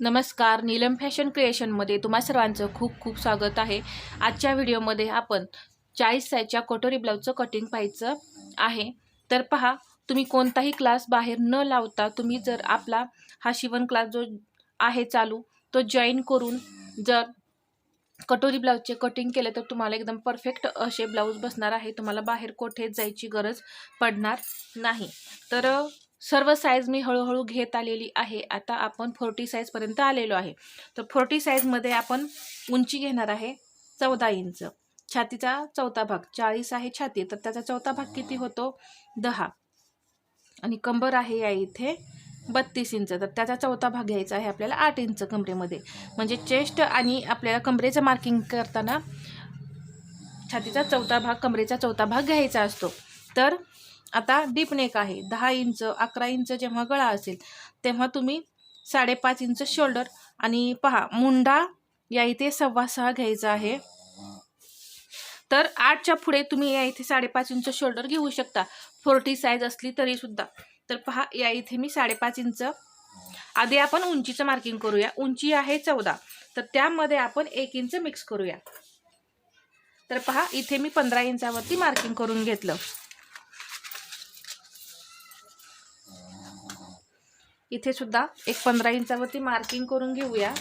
नमस्कार नीलम फॅशन क्रिएशनमध्ये तुम्हा सर्वांचं खूप खूप स्वागत आहे. आजच्या व्हिडिओमध्ये आपण चाळीस साईजच्या कटोरी ब्लाऊजचं कटिंग पाहायचं आहे. तर पहा तुम्ही कोणताही क्लास बाहेर न लावता तुम्ही जर आपला हा शिवण क्लास जो आहे चालू तो जॉईन करून जर कटोरी ब्लाऊजचे कटिंग केले तर तुम्हाला एकदम परफेक्ट असे ब्लाऊज बसणार आहे. तुम्हाला बाहेर कोठेच जायची गरज पडणार नाही. तर सर्व साईज मी हळूहळू घेत आलेली आहे. आता आपण फोर्टी साईजपर्यंत आलेलो आहे. तर फोर्टी साईजमध्ये आपण उंची घेणार आहे चौदा इंच. छातीचा चौथा भाग चाळीस आहे छाती. तर त्याचा चौथा भाग किती होतो? दहा. आणि कंबर आहे या इथे बत्तीस इंच. तर त्याचा चौथा भाग घ्यायचा आहे आपल्याला आठ इंच कमरेमध्ये. म्हणजे चेस्ट आणि आपल्याला कमरेचं मार्किंग करताना छातीचा चौथा भाग कमरेचा चौथा भाग घ्यायचा असतो. तर आता डीप नेक आहे. दहा इंच अकरा इंच जेव्हा गळा असेल तेव्हा तुम्ही साडेपाच इंच शोल्डर आणि पहा मुंडा या इथे सव्वा सहा घ्यायचा आहे. तर आठच्या पुढे तुम्ही या इथे साडेपाच इंच शोल्डर घेऊ शकता. फोर्टी साईज असली तरी सुद्धा. तर पहा या इथे मी साडेपाच इंच. आधी आपण उंचीचं मार्किंग करूया. उंची आहे चौदा. तर त्यामध्ये आपण एक इंच मिक्स करूया. तर पहा इथे मी पंधरा इंचावरती मार्किंग करून घेतलं. इथे सुद्धा एक पंधरा इंचावरती मार्किंग करून घेऊया.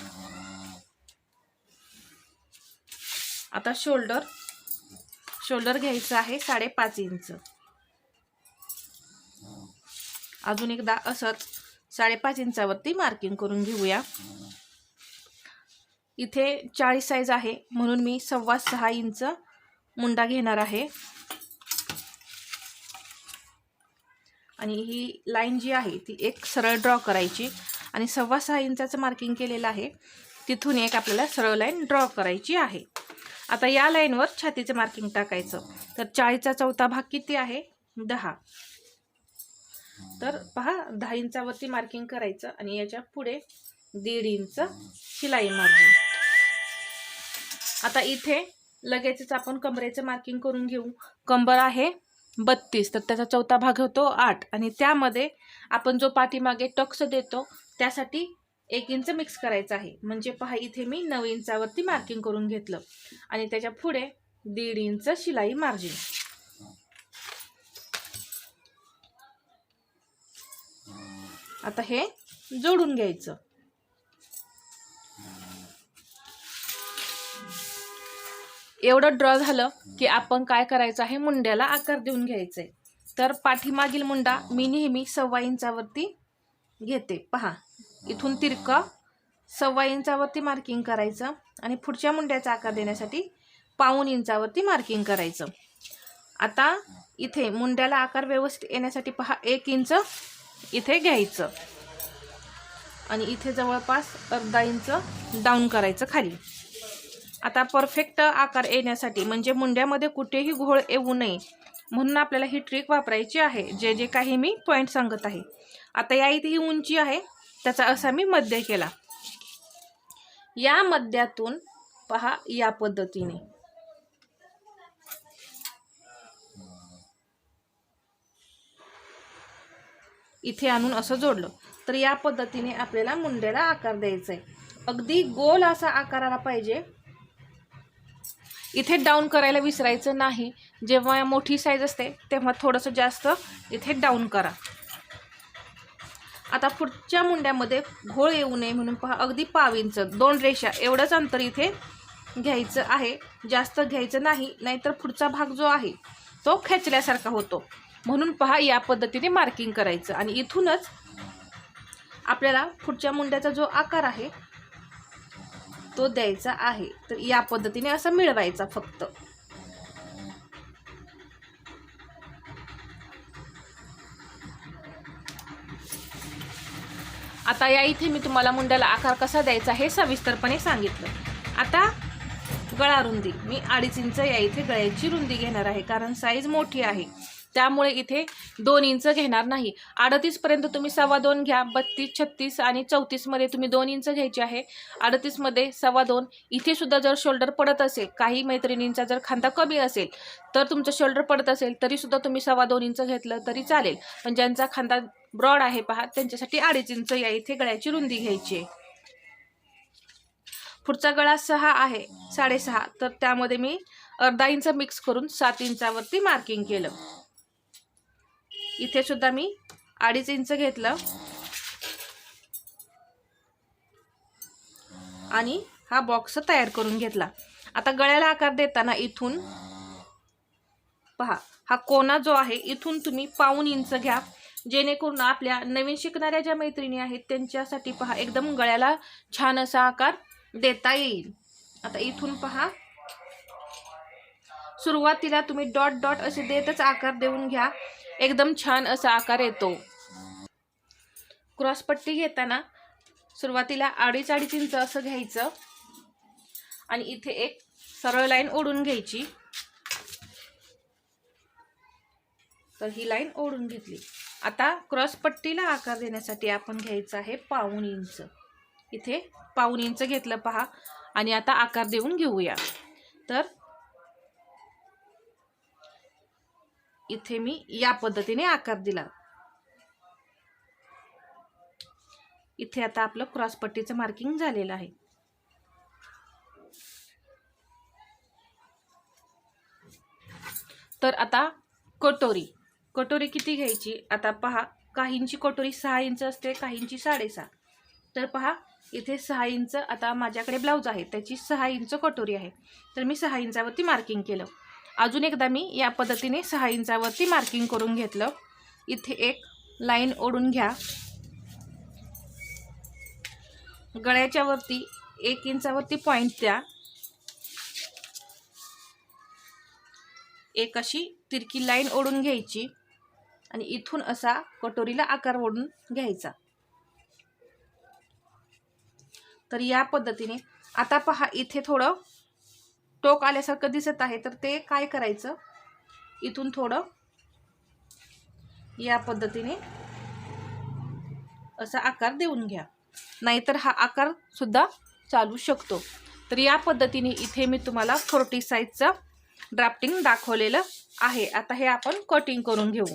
आता शोल्डर शोल्डर घ्यायचं आहे साडेपाच इंच. अजून एकदा असंच साडेपाच इंचावरती मार्किंग करून घेऊया. इथे चाळीस साईज आहे म्हणून मी सव्वा सहा इंच मुंडा घेणार आहे. आणि ही लाईन जी आहे ती एक सरळ ड्रॉ करायची. आणि सव्वा सहा इंचाचं मार्किंग केलेलं आहे. तिथून एक आपल्याला सरळ लाईन ड्रॉ करायची आहे. आता या लाईनवर छातीचं मार्किंग टाकायचं. तर चाळीचा चौथा भाग किती आहे? दहा. तर पहा दहा इंचावरती मार्किंग करायचं आणि याच्यापुढे दीड इंच शिलाई मार्जिन आता इथे लगेचच आपण कमरेचं मार्किंग करून घेऊ. कंबर आहे बत्तीस तर त्याचा चौथा भाग होतो आठ. आणि त्यामध्ये आपण जो पाठीमागे टक्स देतो त्यासाठी एक इंच मिक्स करायचं आहे. म्हणजे पहा इथे मी नऊ इंचावरती मार्किंग करून घेतलं. आणि त्याच्या पुढे दीड इंच शिलाई मार्जिन आता हे जोडून घ्यायचं. एवढं ड्रॉ झालं की आपण काय करायचं आहे? मुंड्याला आकार देऊन घ्यायचं आहे तर पाठीमागील मुंडा मी नेहमी सव्वा इंचावरती घेते. पहा इथून तिरकं सव्वा इंचावरती मार्किंग करायचं आणि पुढच्या मुंड्याचा आकार देण्यासाठी पाऊन इंचावरती मार्किंग करायचं. आता इथे मुंड्याला आकार व्यवस्थित येण्यासाठी पहा एक इंच इथे घ्यायचं. आणि इथे जवळपास अर्धा इंच डाऊन करायचं खाली. आता परफेक्ट आकार येण्यासाठी म्हणजे मुंड्यामध्ये कुठेही घोळ येऊ नये म्हणून आपल्याला ही ट्रिक वापरायची आहे जे जे काही मी पॉईंट सांगत आहे. आता या इथे ही उंची आहे त्याचा असा मी मध्य केला. या मध्यातून पहा या पद्धतीने. इथे आणून असं जोडलं तर या पद्धतीने आपल्याला मुंड्याला आकार द्यायचा आहे अगदी गोल असा आकार आला पाहिजे इथे डाऊन करायला विसरायचं नाही. जेव्हा मोठी साईज असते तेव्हा थोडंसं जास्त इथे डाऊन करा. आता पुढच्या मुंड्यामध्ये घोळ येऊ नये म्हणून पहा अगदी पाव इंच दोन रेषा एवढंच अंतर इथे घ्यायचं आहे. जास्त घ्यायचं नाही नाहीतर पुढचा भाग जो आहे तो खेचल्यासारखा होतो. म्हणून पहा या पद्धतीने मार्किंग करायचं. आणि इथूनच आपल्याला पुढच्या मुंड्याचा जो आकार आहे तो द्यायचा आहे. तर या पद्धतीने असा मिळवायचा फक्त. आता या इथे मी तुम्हाला मुंड्याला आकार कसा द्यायचा हे सविस्तरपणे सांगितलं. आता गळा रुंदी. मी अडीच इंच या इथे गळ्याची रुंदी घेणार आहे कारण साईज मोठी आहे. त्यामुळे इथे दोन इंच घेणार नाही. अडतीसपर्यंत तुम्ही सव्वा दोन घ्या. बत्तीस छत्तीस आणि चौतीसमध्ये तुम्ही दोन इंच घ्यायचे आहे. अडतीसमध्ये सव्वा दोन. इथे सुद्धा जर शोल्डर पडत असेल काही मैत्रिणींचा जर खांदा कमी असेल तर तुमचं शोल्डर पडत असेल तरीसुद्धा तुम्ही सव्वा दोन इंच घेतलं तरी चालेल. पण ज्यांचा खांदा ब्रॉड आहे पहा त्यांच्यासाठी अडीच इंच या इथे गळ्याची रुंदी घ्यायची. आहे पुढचा गळा सहा आहे साडेसहा. तर त्यामध्ये मी अर्धा इंच मिक्स करून सात इंचावरती मार्किंग केलं. इथे सुद्धा मी अडीच इंच घेतलं. आणि हा बॉक्स तयार करून घेतला. आता गळ्याला आकार देताना इथून पहा हा कोना जो आहे इथून तुम्ही पाऊन इंच घ्या. जेणेकरून आपल्या नवीन शिकणाऱ्या ज्या मैत्रिणी आहेत त्यांच्यासाठी पहा एकदम गळ्याला छान असा आकार देता येईल. आता इथून पहा सुरुवातीला तुम्ही डॉट डॉट असे देतच आकार देऊन घ्या. एकदम छान असा आकार येतो. क्रॉसपट्टी घेताना सुरुवातीला अडीच अडीच इंच असं घ्यायचं. आणि इथे एक सरळ लाईन ओढून घ्यायची. तर ही लाईन ओढून घेतली. आता क्रॉसपट्टीला आकार देण्यासाठी आपण घ्यायचं आहे पाऊन इंच. इथे पाऊन इंच घेतलं पहा. आणि आता आकार देऊन घेऊया. तर इथे मी या पद्धतीने आकार दिला. इथे आता आपलं क्रॉसपट्टीचं मार्किंग झालेलं आहे. तर आता कटोरी. कटोरी किती घ्यायची? आता पहा काहींची कटोरी सहा इंच असते काहींची साडेसहा. तर पहा इथे सहा इंच आता माझ्याकडे ब्लाऊज आहे त्याची सहा इंच कटोरी आहे. तर मी सहा इंचावरती मार्किंग केलं. अजून एकदा मी या पद्धतीने सहा इंचावरती मार्किंग करून घेतलं. इथे एक लाईन ओढून घ्या. गळ्याच्या वरती एक इंचावरती पॉईंट द्या. एक अशी तिरकी लाईन ओढून घ्यायची आणि इथून असा कटोरीला आकार ओढून घ्यायचा. तर या पद्धतीने आता पहा इथे थोडं टोक आल्यासारखं दिसत आहे. तर ते काय करायचं? इथून थोडं या पद्धतीने असा आकार देऊन घ्या. नाहीतर हा आकार सुद्धा चालू शकतो. तर या पद्धतीने इथे मी तुम्हाला फोर्टी साईजचं ड्राफ्टिंग दाखवलेलं आहे. आता हे आपण कटिंग करून घेऊ.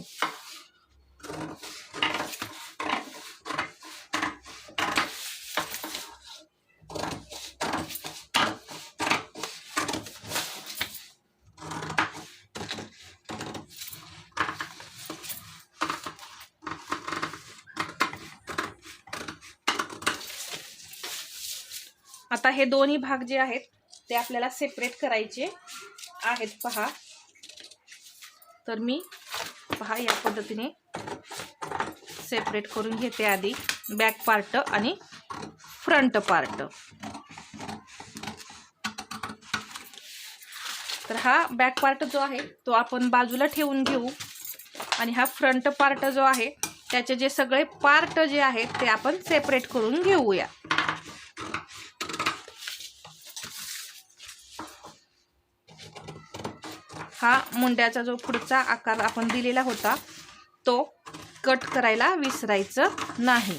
आता हे दोन्ही भाग जे आहेत ते आपल्याला सेपरेट करायचे आहेत. पहा. तर मी पहा या पद्धतीने सेपरेट करून घेते आधी बॅक पार्ट आणि फ्रंट पार्ट तर हा बॅक पार्ट जो आहे तो आपण बाजूला ठेवून घेऊ. आणि हा फ्रंट पार्ट जो आहे त्याचे जे सगळे पार्ट जे आहेत ते आपण सेपरेट करून घेऊया. हा मुंड्याचा जो पुढचा आकार आपण दिलेला होता तो कट करायला विसरायचं नाही.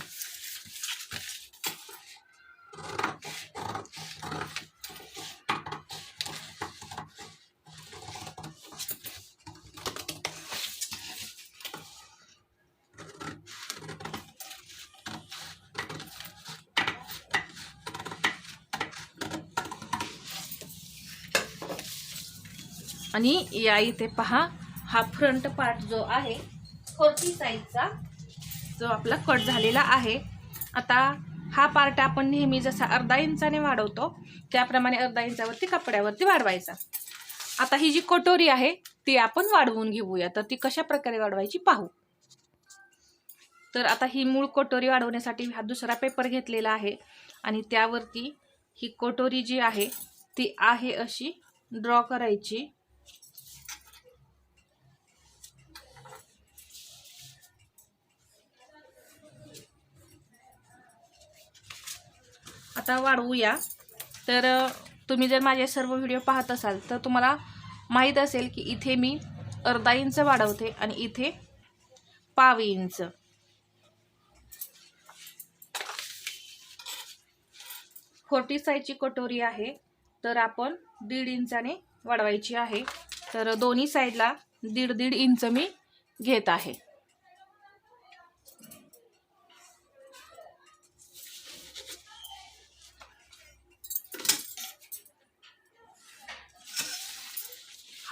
आणि या इथे पहा हा फ्रंट पार्ट जो आहे फोर्टी साईजचा जो आपला कट झालेला आहे. आता हा पार्ट आपण नेहमी जसा अर्धा इंचाने वाढवतो त्याप्रमाणे अर्धा इंचावरती कपड्यावरती वाढवायचा. आता ही जी कटोरी आहे ती आपण वाढवून घेऊया. तर ती कशा प्रकारे वाढवायची पाहू. तर आता ही मूळ कटोरी वाढवण्यासाठी हा दुसरा पेपर घेतलेला आहे. आणि त्यावरती ही कटोरी जी आहे ती आहे अशी ड्रॉ करायची. आता वाढवूया. तर तुम्ही जर माझे सर्व व्हिडिओ पाहत असाल तर तुम्हाला माहीत असेल की इथे मी अर्धा इंच वाढवते आणि इथे पाव इंच. फोर्टी साईजची कटोरी आहे तर आपण दीड इंचाने वाढवायची आहे. तर दोन्ही साईडला दीड दीड इंच मी घेत आहे.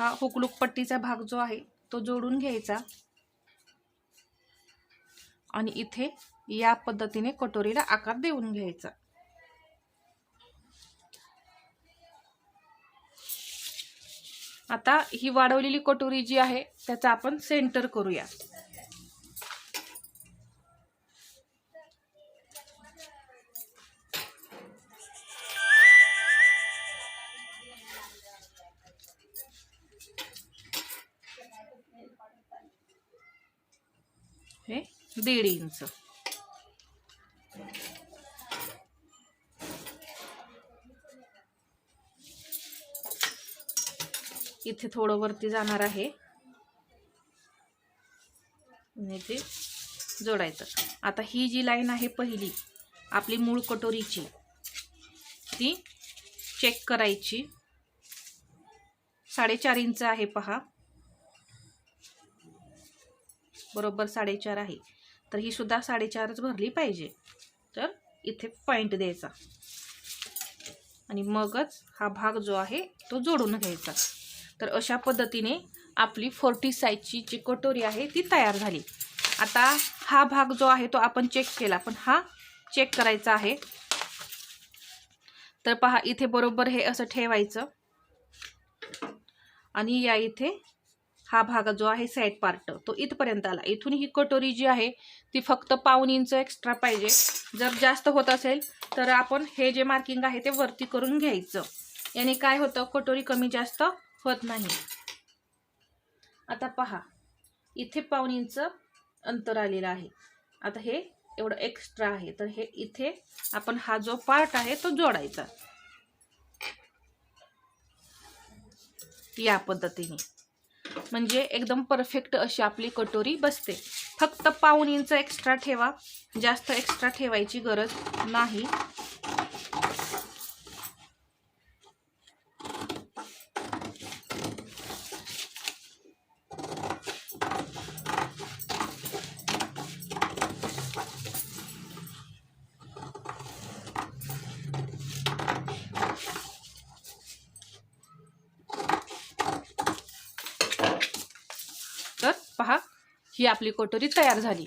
हा हुकलूक पट्टीचा भाग जो आहे तो जोडून घ्यायचा. आणि इथे या पद्धतीने कटोरीला आकार देऊन घ्यायचा. आता ही वाढवलेली कटोरी जी आहे त्याचा आपण सेंटर करूया. दीड इंच. इथे थोडं वरती जाणार आहे. आणि इथे जोडायचं. आता ही जी लाईन आहे पहिली आपली मूळ कटोरीची ती चेक करायची. साडेचार इंच आहे पहा. बरोबर साडेचार आहे. तर ही सुद्धा साडेचारच भरली पाहिजे. तर इथे पॉईंट द्यायचा. आणि मगच हा भाग जो आहे तो जोडून घ्यायचा. तर अशा पद्धतीने आपली फोर्टी साईजची जी कटोरी आहे ती तयार झाली. आता हा भाग जो आहे तो आपण चेक केला. पण हा चेक करायचा आहे. तर पहा इथे बरोबर हे असं ठेवायचं. आणि या इथे हा भाग जो आहे साईड पार्ट. तो इथपर्यंत आला. इथून ही कटोरी जी आहे ती फक्त पाऊन इंच एक्स्ट्रा पाहिजे. जर जास्त होत असेल तर आपण हे जे मार्किंग आहे ते वरती करून घ्यायचं. याने काय होतं? कटोरी कमी जास्त होत नाही. आता पहा. इथे पाऊन इंच अंतर आलेलं आहे. आता हे एवढं एक्स्ट्रा आहे. तर हे इथे आपण हा जो पार्ट आहे तो जोडायचा. या पद्धतीने. म्हणजे एकदम परफेक्ट अशी आपली कटोरी बसते. फक्त पाऊन इंच एक्स्ट्रा ठेवा. जास्त एक्स्ट्रा ठेवायची गरज नाही तर पहा ही आपली कटोरी तयार झाली.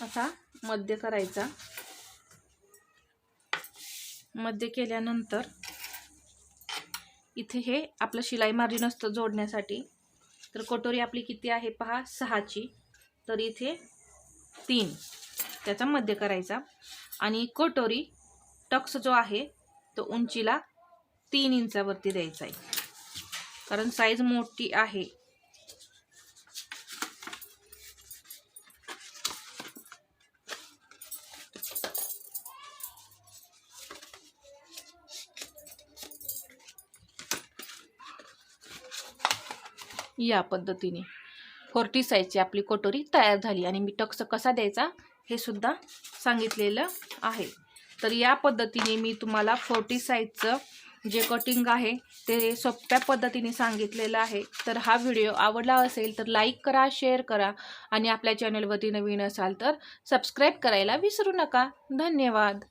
आता मध्य करायचा. मध्य केल्यानंतर इथे हे आपलं शिलाई मार्जिन असतं जोडण्यासाठी. तर कटोरी आपली किती आहे पहा? सहाची. तर इथे तीन. त्याचा मध्य करायचा. आणि कटोरी टक्स जो आहे तो उंचीला तीन इंचावरती द्यायचा आहे. कारण साईज मोठी आहे. या पद्धतीने. फोर्टी साईजची आपली कटोरी तयार झाली आणि मी टक्स कसा द्यायचा हे सुद्धा सांगितलेलं आहे. तर या पद्धतीने मी तुम्हाला फोर्टी साईजचं जे कटिंग आहे ते सोप्या पद्धतीने सांगितलेलं आहे. तर हा व्हिडिओ आवडला असेल तर लाईक करा शेअर करा आणि आपल्या चॅनलवरती नवीन असाल तर सबस्क्राईब करायला विसरू नका. धन्यवाद.